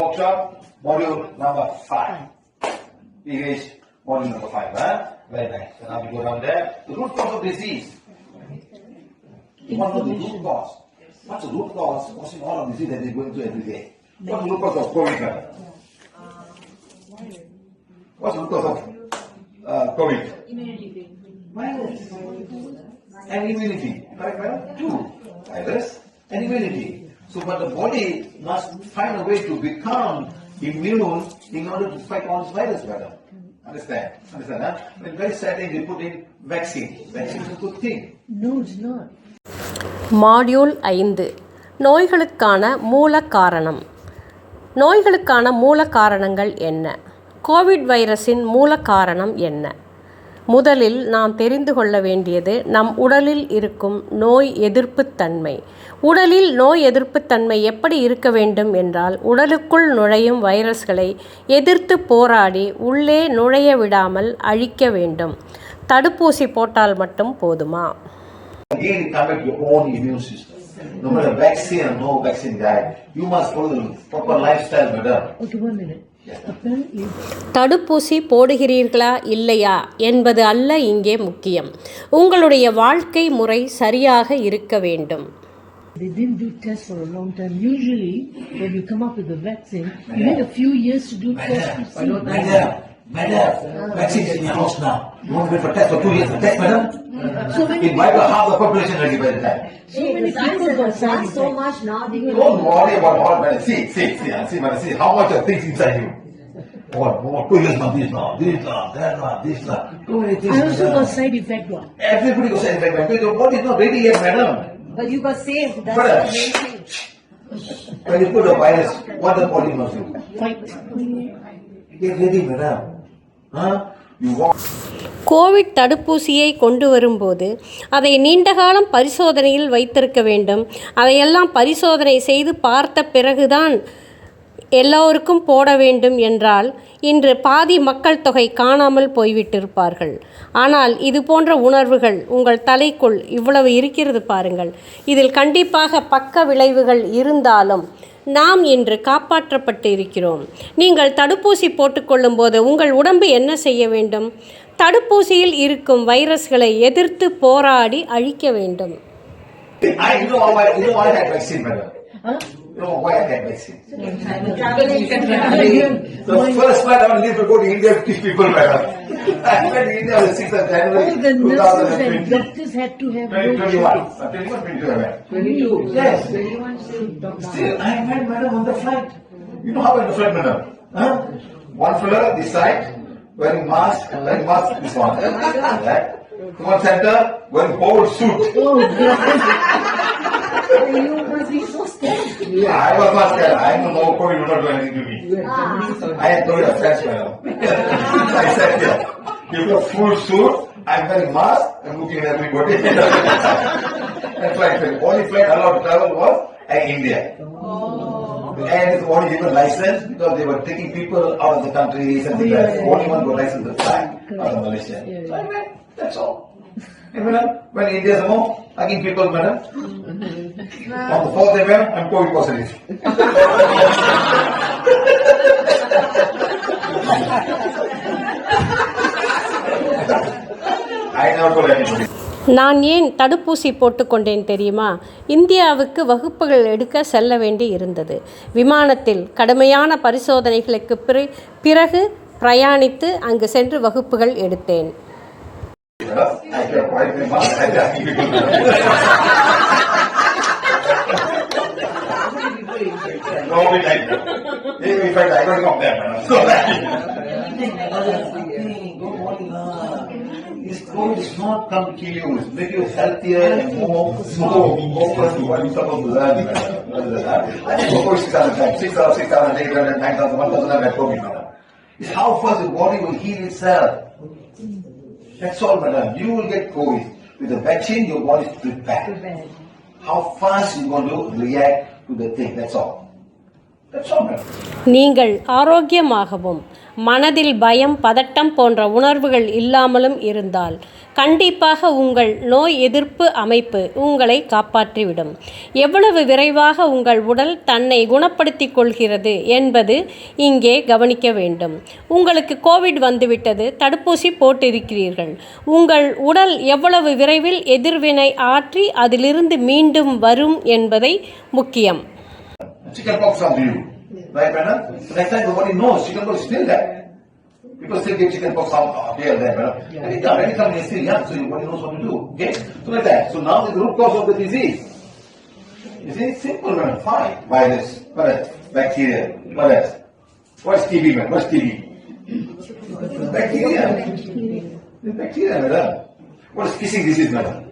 Workshop, module number five. PH, module number five, huh? Very nice. So now we go down there. The root cause of disease. You want to know the root cause? What's the root cause causing all of disease that we're going through every day? What's the root cause of COVID? brother? What's the root cause of uh, COVID? Virus. And immunity. Correct, correct? Two. Virus and immunity. So, but the body must find a way to become immune in order to fight all this virus better. Understand? Understand, huh? When very sad thing, they put in vaccine. Vaccine is a good thing. No, it's not. Module ஐந்து நோய்களுக்கான மூல காரணம் நோய்களுக்கான மூல காரணங்கள் என்ன Covid வைரஸின் மூல காரணம் என்ன முதலில் நாம் தெரிந்து கொள்ள வேண்டியது நம் உடலில் இருக்கும் நோய் எதிர்ப்புத்தன்மை உடலில் நோய் எதிர்ப்புத்தன்மை எப்படி இருக்க வேண்டும் என்றால் உடலுக்குள் நுழையும் வைரஸ்களை எதிர்த்து போராடி உள்ளே நுழைய விடாமல் அழிக்க வேண்டும் தடுப்பூசி போட்டால் மட்டும் போதுமா. No matter vaccine or no vaccine diet, you must follow the proper lifestyle, madam. Okay, one minute. தடுப்பூசி போடுகிறீர்களா இல்லையா என்பது அல்ல இங்கே முக்கியம் உங்களுடைய வாழ்க்கை முறை சரியாக இருக்க வேண்டும் they didn't do tests for a long time. Usually, when you come up with a vaccine, you need a few years to do tests to see. Madam, madam, vaccine is in now. You want to wait for test for two years for test, madam? So many, It wipe out half the population already by the time. so many people got side so much now. They will Don't worry about all that. See, see, see, uh, see, madam, see how much of things inside you. What, what, two years now, this now, this now, that now, this now. Too many things. I also madam. got side effect one. Everybody goes saying that, but your body is not ready yet, madam. But you got saved. That's Brother. the main. When you put a virus, what the body must do? Fight. Get ready, madam. Covid தடுப்பூசியை கொண்டு வரும்போது அதை நீண்டகாலம் பரிசோதனையில் வைத்திருக்க வேண்டும். அதையெல்லாம் பரிசோதனை செய்து பார்த்த பிறகுதான் எல்லோருக்கும் போட வேண்டும் என்றால் இன்று பாதி மக்கள் தொகை காணாமல் போய்விட்டிருப்பார்கள். ஆனால் இது போன்ற உணர்வுகள் உங்கள் தலைக்குள் இவ்வளவு இருக்கிறது பாருங்கள். இதில் கண்டிப்பாக பக்க விளைவுகள் இருந்தாலும் நாம் இன்று காப்பாற்றப்பட்டு இருக்கிறோம் நீங்கள் தடுப்பூசி போட்டுக்கொள்ளும் போது உங்கள் உடம்பு என்ன செய்ய வேண்டும்? தடுப்பூசியில் இருக்கும் வைரஸ்களை எதிர்த்து போராடி அழிக்க வேண்டும். I you know why you know why I had vaccine, madam. You know why I had vaccine. The first flight I was leave to go to India to teach people, madam. I went to India on the 6th of January All the nurses and doctors had to have no 2021. choice. Uh, 21, 22, madam. 22. Still, I went, madam, on the flight. You know how I went the flight, madam? Huh? One fellow this side, wearing mask, wearing mask this one. Right? One center, wearing whole suit. Oh, God. You must be so scared. I was not scared. I know COVID will not do anything to me. Ah. I had told a French fellow. I said, yeah, you got full suit, I'm wearing mask, I'm looking at everybody. and flight, the only flight allowed to travel was Air India. Oh. And it's only given license because they were taking people out of the country, something like that. Only one got license to fly out of Malaysia. So I that's all. Madam, when India is home, again people, madam. On the fourth day, madam, I'm COVID positive. I never told anybody. நான் ஏன் தடுப்பூசி போட்டுக்கொண்டேன் தெரியுமா? இந்தியாவுக்கு வகுப்புகள் எடுக்க செல்ல வேண்டி இருந்தது. விமானத்தில் கடுமையான பரிசோதனைகளுக்கு பிற- பிறகு பிரயாணித்து அங்கு சென்று வகுப்புகள் எடுத்தேன். It Nobody like that. Even if I come there, madam. So that. This COVID is not come to you. It's make you healthier and more, more focused what you're supposed to learn, for six thousand times, six thousand, six thousand, eight thousand, nine thousand, one thousand, had COVID, madam. It's how fast the body will heal itself. That's all, madam. You will get COVID. With the vaccine, your body is prepared. How fast you going to react to the thing, that's all. நீங்கள் ஆரோக்கியமாகவும் மனதில் பயம் பதட்டம் போன்ற உணர்வுகள் இல்லாமலும் இருந்தால் கண்டிப்பாக உங்கள் நோய் எதிர்ப்பு அமைப்பு உங்களை காப்பாற்றிவிடும். எவ்வளவு விரைவாக உங்கள் உடல் தன்னை குணப்படுத்திக் கொள்கிறது என்பது இங்கே கவனிக்க வேண்டும். உங்களுக்கு கோவிட் வந்துவிட்டது தடுப்பூசி போட்டிருக்கிறீர்கள். உங்கள் உடல் எவ்வளவு விரைவில் எதிர்வினை ஆற்றி அதிலிருந்து மீண்டும் வரும் என்பதை முக்கியம். Chicken pox to you. Right, madam? So next time nobody knows chicken pox is still there. People still get chicken pox out here and there, madam. Anytime, anytime they're still young, so nobody knows what to do. Okay? So like that. So now the root cause of the disease. You see, simple, madam. Fine. Virus. Else? Bacteria. Else? What's TB, madam? What's TB? Bacteria. Bacteria, madam. What is kissing disease, madam?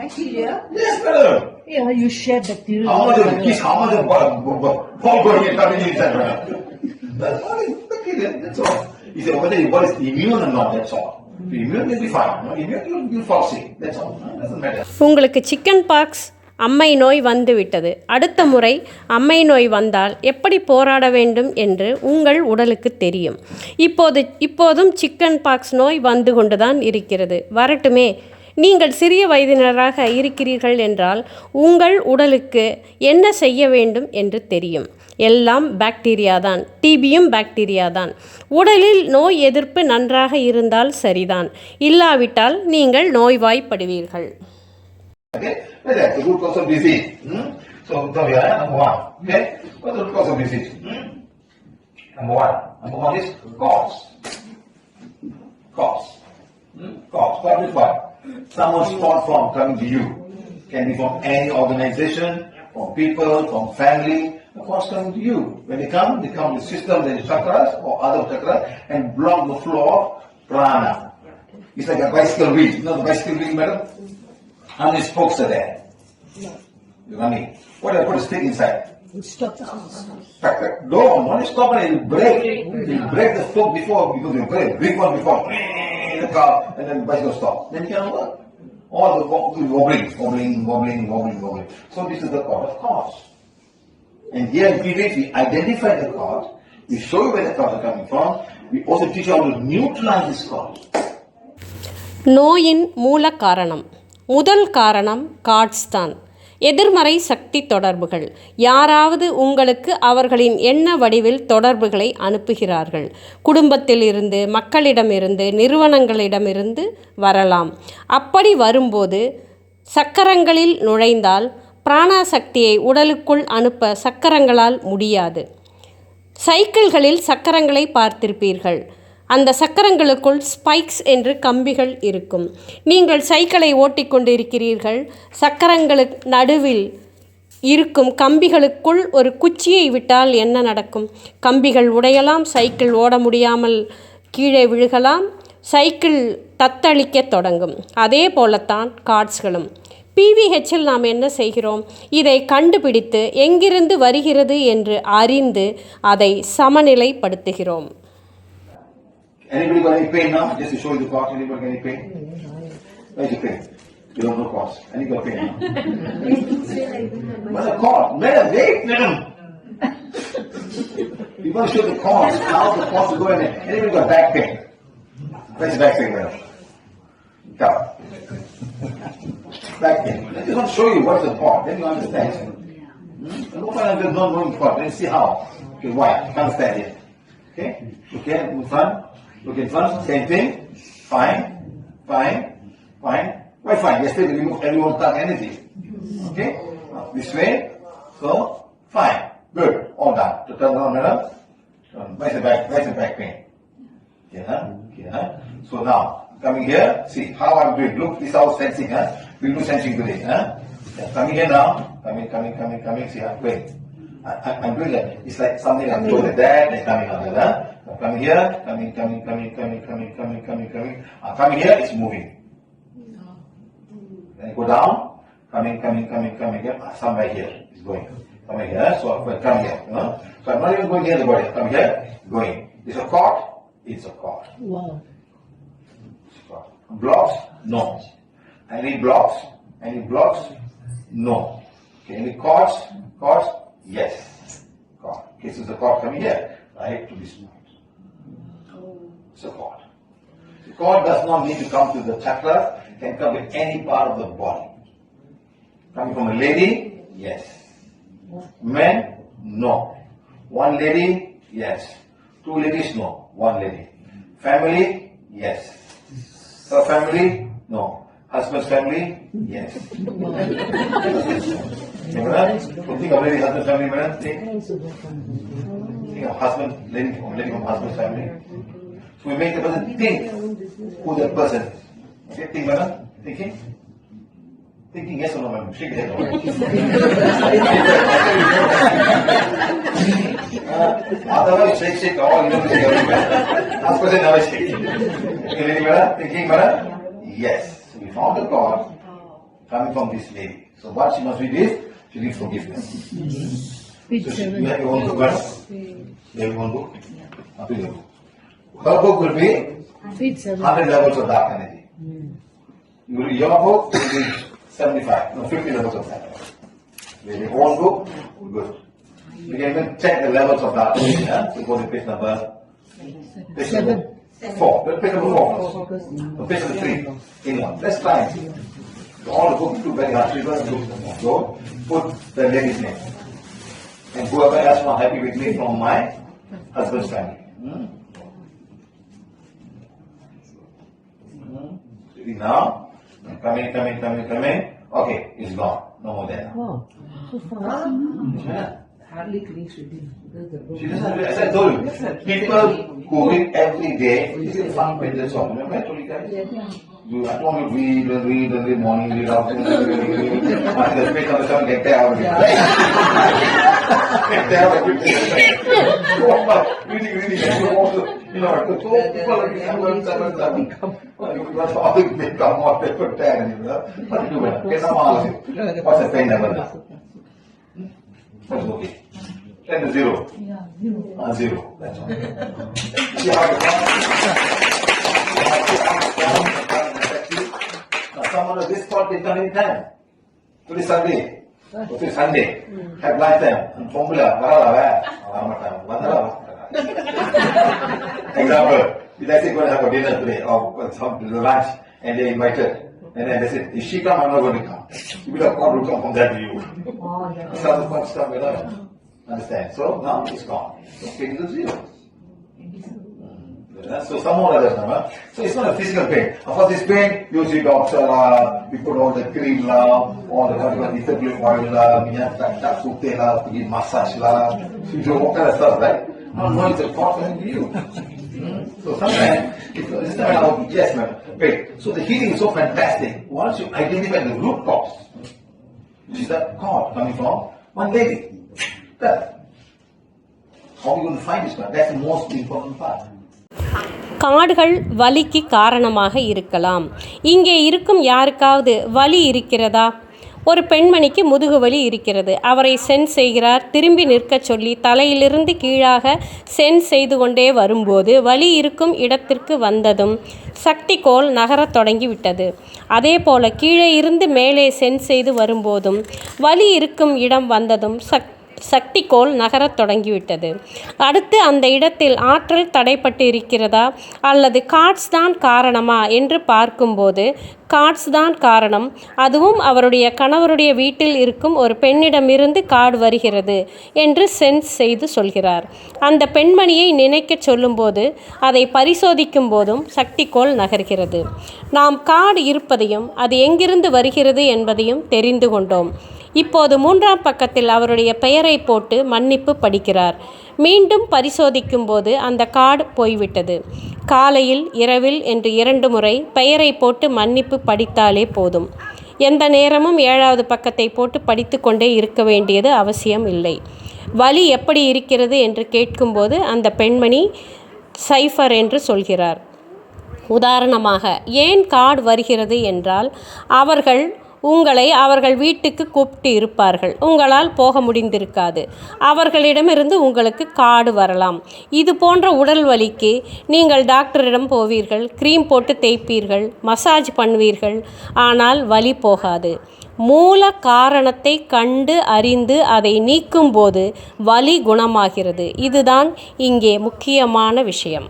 Bacteria. Yes, madam. Yeah, you share bacteria. How much of kiss, how much ball going to come inside, madam? That's all it's bacteria, that's all. Say whether your body is immune or not, that's all. Fall. உங்களுக்கு chicken pox அம்மை நோய் வந்துவிட்டது அடுத்த முறை அம்மை நோய் வந்தால் எப்படி போராட வேண்டும் என்று உங்கள் உடலுக்கு தெரியும் இப்போது இப்போதும் சிக்கன் பாக்ஸ் நோய் வந்து கொண்டுதான் இருக்கிறது வரட்டுமே நீங்கள் சிறிய வயதினராக இருக்கிறீர்கள் என்றால் உங்கள் உடலுக்கு என்ன செய்ய வேண்டும் என்று தெரியும். எல்லாம் பாக்டீரியா தான். டிபியும் பாக்டீரியா தான். உடலில் நோய் எதிர்ப்பு நன்றாக இருந்தால் சரிதான். இல்லாவிட்டால் நீங்கள் நோய்வாய்ப்படுவீர்கள். Number Hmm? Coughs. What is what? Someone's thought from coming to you. Can be from any organization, from people, from family. The cause coming to you. When they come, they come with systems and chakras or other chakras and block the flow of prana. It's like a bicycle wheel. You know the bicycle wheel, madam? How many spokes are there? You know what I mean? What I put a stick inside? Stop. Tack. No, one stop and it'll break. It'll break the spoke before, because you break, big one before The car, and then the bicycle stop. Then you cannot work. All the wo- the wobbling, wobbling, wobbling, wobbling, wobbling. So this is the cause of cause. And here in PVH, we identify the cause, we show you where the cause is coming from, we also teach you how to neutralize this cause. நோயின் மூல காரணம் முதல் காரணம் cards தான் எதிர்மறை சக்தி தொடர்புகள். யாராவது உங்களுக்கு அவர்களின் எண்ண வடிவில் தொடர்புகளை அனுப்புகிறார்கள். குடும்பத்தில் இருந்து மக்களிடமிருந்து நிறுவனங்களிடமிருந்து வரலாம். அப்படி வரும்போது சக்கரங்களில் நுழைந்தால் பிராணாசக்தியை உடலுக்குள் அனுப்ப சக்கரங்களால் முடியாது. சைக்கிள்களில் சக்கரங்களை பார்த்திருப்பீர்கள். அந்த சக்கரங்களுக்குள் ஸ்பைக்ஸ் என்று கம்பிகள் இருக்கும். நீங்கள் சைக்கிளை ஓட்டிக்கொண்டிருக்கிறீர்கள் சக்கரங்களுக்கு நடுவில் இருக்கும் கம்பிகளுக்குள் ஒரு குச்சியை விட்டால் என்ன நடக்கும்? கம்பிகள் உடையலாம் சைக்கிள் ஓட முடியாமல் கீழே விழுகலாம். சைக்கிள் தத்தளிக்கத் தொடங்கும். அதே போலத்தான் கார்ட்ஸ்களும் பிவிஹெச்சில் நாம் என்ன செய்கிறோம்? இதை கண்டுபிடித்து எங்கிருந்து வருகிறது என்று அறிந்து அதை சமநிலைப்படுத்துகிறோம். Anybody got any pain now? Just to show you the cause, anybody got any pain? Where's your pain? You don't know cause. Any got pain now? What's the cause? Madam, wait, madam. You want to show the cause, how the cause is going in. Anybody got back pain? Where's the back pain, madam? Come. Back pain. I just want show you what's the cause, then you understand. Hmm? And Look at the non knowing cause, then see how. Okay, why? Stand here. Okay? Okay, in Look in front, same thing. Fine, fine, fine. Why fine? Yesterday we removed everyone's dark energy. Okay? This way. So, fine. Good. All done. So turn around, madam. Turn. Where's the back? Where's the back pain? Huh? Okay, huh? So now, coming here, see how I'm doing. Look, this is how sensing, huh? We'll do sensing today, huh? Yeah, coming here now. Coming, coming, coming, coming. See, huh? Wait. I, I, I'm doing that. It's like something I'm doing like that, and coming out there, huh? Coming here, coming, coming, coming, coming, coming, coming, coming, coming. I'm coming here, it's moving. Then go down, coming, coming, coming, coming here, ah, somewhere here, it's going. Coming here, so I'm come here, you know. So I'm not even going near the body, come here, going. It's a cord, it's a cord. Wow. Cord. Blocks, no. Any blocks, any blocks, no. Can we cause? Cause? Yes. Cause. Okay, so the cord coming here, right to this cord. The cord does not need to come to the chakra, it can come with any part of the body. Coming from a lady? Yes. Men? No. One lady? Yes. Two ladies? No. One lady. Family? Yes. Her family? No. Husband's family? Yes. Think of lady, husband family. Think, of husband, lady from husband's family. We make the person think who that person. Okay, think, madam. Thinking? Thinking yes or no, madam? Shake your head. Uh, Otherwise, shake, shake, all you know, shake everywhere. Last person never shake. Lady, madam. Thinking, madam? Yes. So we found the God coming from this lady. So what she must be this? She needs forgiveness. So she, you have your own book, right? You have your own book? Up to you. Her book will be 100 levels of dark energy. Your your book will be 75, no, 50 levels of dark energy. With your own book, good. You can even check the levels of dark energy, yeah? So go to page number, page number four, page number four. So page number three, in one. Let's try and see. All the books look very hard, so you don't look, go, put the lady's name. And whoever else not happy with me from my husband's family. Hmm? Hmm? See now, coming, coming, coming, coming. Okay, it's gone. No more there. Wow, so fast. Yeah. Hardly connects with him. That's. She doesn't read, as I told you, people who read every day, this is fun pages of, remember I told you guys? You, I told you read and read and read, morning read, afternoon read, read, read. After the page number seven, get there, read. Get there, read. okay. 10 to 0. Yeah, 0. Uh, 0. That's all. See how it comes. Someone of this thought will come in time to the survey. Today Sunday, have lifetime, formula, varala, vara vandala, Example, I say going to have a dinner today, or some lunch, and they invited, and then they said, if she come, I'm not going to come. You will have God will come from that view. Oh, some of the stuff, you know. Understand? So now it's gone. Is zero. So some more others, huh? So it's not a physical pain. Of course, this pain, you see doctor lah, we put all the cream lah, all the whatever ethyl oil lah, minyak tak tak putih lah, pergi massage lah, you do all kind of stuff, right? No, no, it's a coming to you. Hmm? So sometimes, it's, it's not about yes, man. Wait, so the healing is so fantastic. Once you identify the root cause, which is that cord coming from one lady. That. How are you going to find this one? That's the most important part. காடுகள் வலிக்கு காரணமாக இருக்கலாம். இங்கே இருக்கும் யாருக்காவது வலி இருக்கிறதா? ஒரு பெண்மணிக்கு முதுகு வலி இருக்கிறது. அவரை சென் செய்கிறார். திரும்பி நிற்கச் சொல்லி தலையிலிருந்து கீழாக சென் செய்து கொண்டே வரும்போது வலி இருக்கும் இடத்திற்கு வந்ததும் சக்திகோல் நகரத் தொடங்கிவிட்டது அதே போல கீழே இருந்து மேலே சென் செய்து வரும்போதும் வலி இருக்கும் இடம் வந்ததும் சக் சக்திகோள் நகரத் தொடங்கிவிட்டது. அடுத்து அந்த இடத்தில் ஆற்றல் தடைப்பட்டு இருக்கிறதா அல்லது காட்ஸ் தான் காரணமா? என்று பார்க்கும்போது காட்ஸ் தான் காரணம். அதுவும் அவருடைய கணவருடைய வீட்டில் இருக்கும் ஒரு பெண்ணிடமிருந்து காடு வருகிறது என்று சென்ஸ் செய்து சொல்கிறார். அந்த பெண்மணியை நினைக்கச் சொல்லும்போது அதை பரிசோதிக்கும் போதும் சக்திகோள் நகர்கிறது. நாம் காடு இருப்பதையும் அது எங்கிருந்து வருகிறது என்பதையும் தெரிந்து கொண்டோம். இப்போது மூன்றாம் பக்கத்தில் அவருடைய பெயரை போட்டு மன்னிப்பு படிக்கிறார். மீண்டும் பரிசோதிக்கும் போது அந்த கார்டு போய்விட்டது. காலையில் இரவில் என்று இரண்டு முறை பெயரை போட்டு மன்னிப்பு படித்தாலே போதும். எந்த நேரமும் ஏழாவது பக்கத்தை போட்டு படித்துக்கொண்டே இருக்க வேண்டியது அவசியம் இல்லை. வலி எப்படி இருக்கிறது என்று கேட்கும்போது அந்த பெண்மணி சைஃபர் என்று சொல்கிறார். உதாரணமாக ஏன் கார்டு வருகிறது என்றால் அவர்கள் உங்களை அவர்கள் வீட்டுக்கு கூப்பிட்டு இருப்பார்கள். உங்களால் போக முடிந்திருக்காது. அவர்களிடமிருந்து உங்களுக்கு காடு வரலாம். இது போன்ற உடல் வலிக்கு நீங்கள் டாக்டரிடம் போவீர்கள். க்ரீம் போட்டு தேய்ப்பீர்கள். மசாஜ் பண்ணுவீர்கள். ஆனால் வலி போகாது. மூல காரணத்தை கண்டு அறிந்து அதை நீக்கும்போது வலி குணமாகிறது. இதுதான் இங்கே முக்கியமான விஷயம்.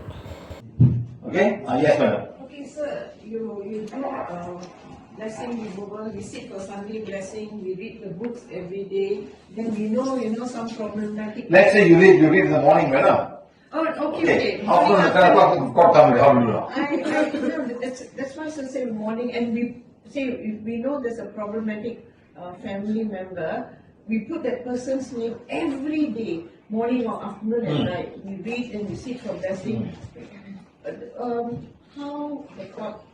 Okay? Uh, yes, madam. Okay, sir, you, you do, uh, blessing removal, we sit for Sunday blessing, we read the books every day, then we know, you know, some problematic. Let's say you read, you read in the morning, madam. Oh, okay, Okay. okay. After the 10 o'clock, God come with how do you know? I, that's, that's why I say morning, and we say, if we know there's a problematic, uh, family member, we put that person's name every day, morning or afternoon and night, we read and we seek for blessing. Uh, Um, how the court comes in.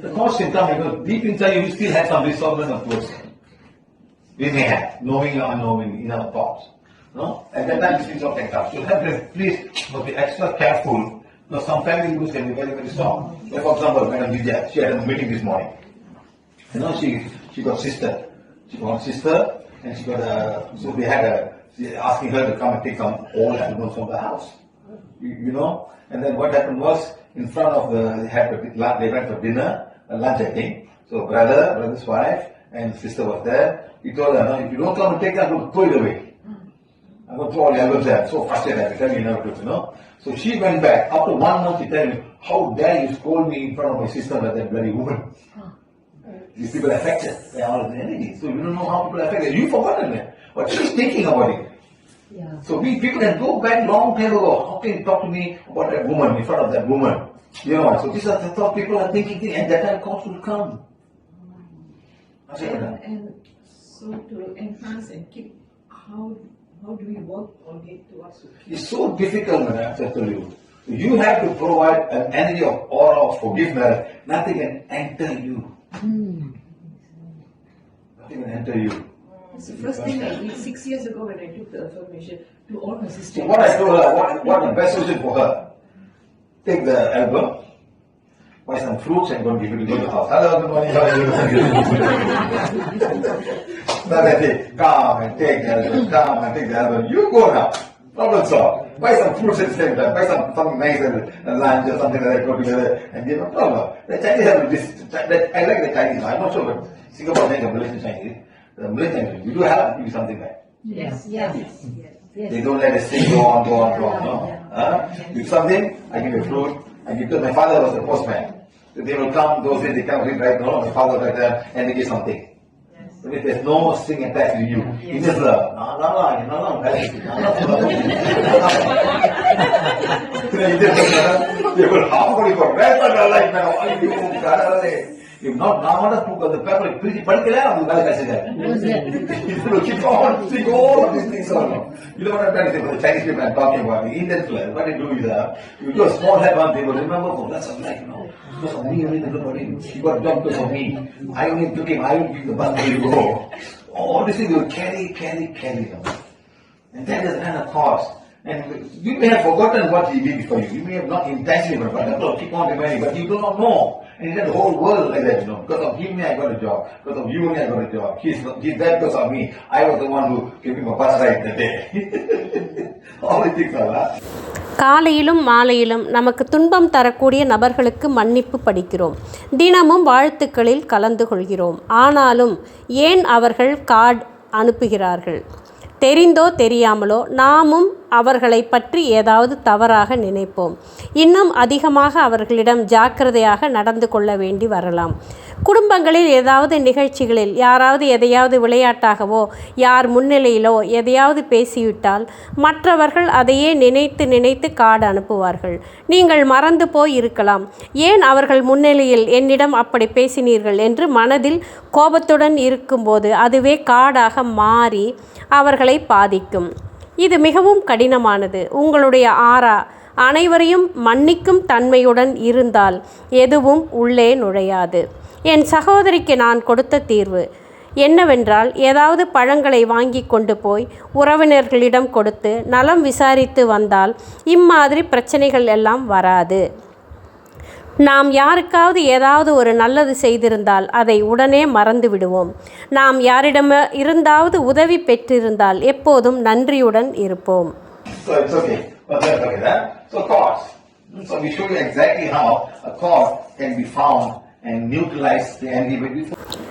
The cause can come because deep inside you still have some resources of course. We may have, knowing or unknowing in our thoughts. No? At that time, these things all can come. So to, please, must be extra careful. Because some family members can be very, very strong. Like for example, Madam Vidya, she had a meeting this morning. You know, she, she got sister. She got sister and she got a, so they had a, asking her to come and take some old albums from the house. You, know, and then what happened was, in front of the, they had, a they went for dinner, lunch I think. So brother, brother's wife and sister was there. He told her, no, if you don't come and take that, I'm going to throw it away. I'm going to throw all the albums there. So frustrated, I tell you never to, you know. So she went back. After one month, she told me, how dare you scold me in front of my sister like that bloody woman. These people are affected. They are all the enemy. So you don't know how people are affected. You forgotten it. But she's thinking about it. Yeah. So we people can go back long time ago. How can you talk to me about that woman in front of that woman? You know, so these are the thought people are thinking, and that time cost will come. And, and so to enhance and keep, how, how do we work on it towards? It's so difficult, man, I have to tell you. You have to provide an energy of aura of forgiveness. Nothing can enter you. Hmm. Nothing can enter you. It's the first thing I did six years ago when I took the affirmation to all my So sisters. what I told her, what, what the best solution for her? Take the album, buy some fruits and go and give it to the house. Hello, good morning, how are you? they say, come and take the album, come and take the album. You go now. Problem solved. Buy some fruits at the same time. Buy some something nice and, lunch or something like that. Go together and give a problem. The Chinese have this. That, I like the Chinese. I'm not sure, but Singapore Chinese, Malaysian Chinese. The Malaysian Chinese, you do have to give something back. Yes, Yeah. yes, yes. They don't let us sing, go on, go on, go on. No. Huh? Give something, I give you fruit. I give to my father was a postman. So they will come, those days they come read right now, my father was right there, and they give something. So if there's no string attached to you, you just love. No, no, no, no, no, guys. No, no, no. You just love. They will half body for rest of their life now. ஐயோ, கடவுளே. If not, நான் மட்டும் தூக்கு அந்த பேப்பரை பிரிச்சு படிக்கல அவங்க வேலை கிடைச்சது What's that? It will keep on seeing all of these things on. You know what I'm trying to say for the Chinese people I'm talking about, the Indians, like, what they do is, uh, you do a small help one, they will remember for rest of life, you know. Because of me, only the nobody. He got job because of me. I only took him, I will give the bus where you go. All these things will carry, carry, carry them. And that is the kind of cost. And you may have forgotten what he did for you. You may have not intentionally forgotten. But keep on remembering, but you do not know. And in the whole world like that, you know. Because of him, I got a job. Because of you, I got a job. He's, he's that because of me. I was the one who gave him a bus ride that day. All these things are that. காலையிலும் மாலையிலும் நமக்கு துன்பம் தரக்கூடிய நபர்களுக்கு மன்னிப்பு படிக்கிறோம் தினமும் வாழ்த்துக்களில் கலந்து கொள்கிறோம் ஆனாலும் ஏன் அவர்கள் கார்டு அனுப்புகிறார்கள் தெரிந்தோ தெரியாமலோ நாமும் அவர்களை பற்றி ஏதாவது தவறாக நினைப்போம். இன்னும் அதிகமாக அவர்களிடம் ஜாக்கிரதையாக நடந்து கொள்ள வேண்டி வரலாம். குடும்பங்களில் ஏதாவது நிகழ்ச்சிகளில் யாராவது எதையாவது விளையாட்டாகவோ யார் முன்னிலையிலோ எதையாவது பேசிவிட்டால் மற்றவர்கள் அதையே நினைத்து நினைத்து காடு அனுப்புவார்கள். நீங்கள் மறந்து போய் இருக்கலாம். ஏன் அவர்கள் முன்னிலையில் என்னிடம் அப்படி பேசினீர்கள் என்று மனதில் கோபத்துடன் இருக்கும்போது அதுவே காடாக மாறி அவர்களை பாதிக்கும். இது மிகவும் கடினமானது. உங்களுடைய ஆறா அனைவரையும் மன்னிக்கும் தன்மையுடன் இருந்தால் எதுவும் உள்ளே நுழையாது. என் சகோதரிக்கு நான் கொடுத்த தீர்வு என்னவென்றால் ஏதாவது பழங்களை வாங்கி கொண்டு போய் உறவினர்களிடம் கொடுத்து நலம் விசாரித்து வந்தால் இம்மாதிரி பிரச்சனைகள் எல்லாம் வராது நாம் யாருக்காவது ஏதாவது ஒரு நல்லது செய்திருந்தால் அதை உடனே மறந்து விடுவோம் நாம் யாரிடம் இருந்தாவது உதவி பெற்றிருந்தால் எப்போதும் நன்றியுடன் இருப்போம் So it's okay. But that's okay, huh? So cause. So we show you exactly how a cause can be found and neutralize the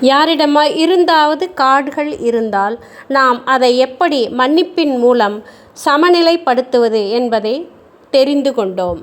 யாரிடமா இருந்தாவது கார்டுகள் இருந்தால் நாம் அதை எப்படி மன்னிப்பின் மூலம் சமநிலைப்படுத்துவது என்பதை தெரிந்து கொண்டோம்.